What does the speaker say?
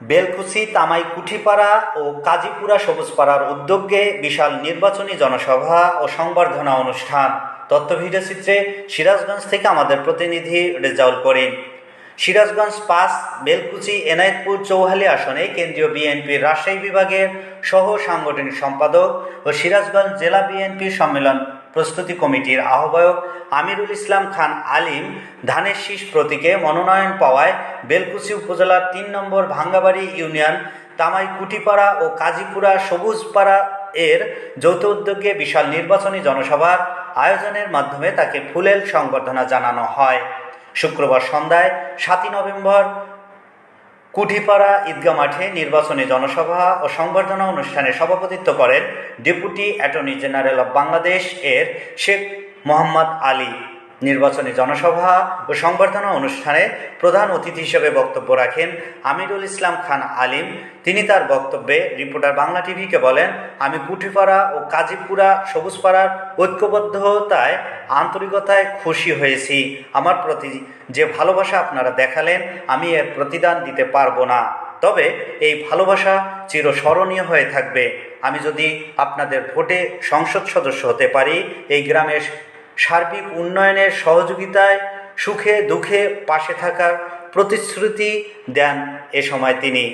বেলকুচি তামাই কুঠিপাড়া ও কাজীপুরা সবুজপাড়ার উদ্যোগে বিশাল নির্বাচনী জনসভা ও সংবর্ধনা অনুষ্ঠান। তথ্য ভিডিও চিত্রে সিরাজগঞ্জ থেকে আমাদের প্রতিনিধি রেজাউল করিম। সিরাজগঞ্জ পাঁচ বেলকুচি, এনায়েতপুর চৌহালি আসনে কেন্দ্রীয় বিএনপির রাজশাহী বিভাগের সহ সাংগঠনিক সম্পাদক ও সিরাজগঞ্জ জেলা বিএনপির সম্মেলন প্রস্তুতি কমিটির আহ্বায়ক আমিরুল ইসলাম খান আলিম ধানের শীষ প্রতীকে মনোনয়ন পাওয়ায় বেলকুচি উপজেলার তিন নম্বর ভাঙ্গাবাড়ি ইউনিয়ন তামাই কুটিপাড়া ও কাজীপুরা সবুজপাড়া এর যৌথ উদ্যোগে বিশাল নির্বাচনী জনসভার আয়োজনের মাধ্যমে তাকে ফুলেল সংবর্ধনা জানানো হয়। শুক্রবার সন্ধ্যায় সাতই নভেম্বর কুঠিপাড়া ঈদগা মাঠে নির্বাচনী জনসভা ও সংবর্ধনা অনুষ্ঠানে সভাপতিত্ব করেন deputy attorney general of Bangladesh এর শেখ মোহাম্মদ আলী। নির্বাচনী জনসভা ও সংবর্ধনা অনুষ্ঠানে প্রধান অতিথি হিসেবে বক্তব্য রাখেন আমিরুল ইসলাম খান আলিম। তিনি তার বক্তব্যে রিপোর্টার বাংলা টিভিকে বলেন, আমি কুঠিপাড়া ও কাজীপুরা সবুজপাড়ার ঐক্যবদ্ধতায়, আন্তরিকতায় খুশি হয়েছি। আমার প্রতি যে ভালোবাসা আপনারা দেখালেন, আমি এর প্রতিদান দিতে পারব না। তবে এই ভালোবাসা চিরস্মরণীয় হয়ে থাকবে। আমি যদি আপনাদের ভোটে সংসদ সদস্য হতে পারি, এই গ্রামের সার্বিক উন্নয়নের সহযোগিতায় সুখে দুঃখে পাশে থাকার প্রতিশ্রুতি দেন এ সময় তিনি।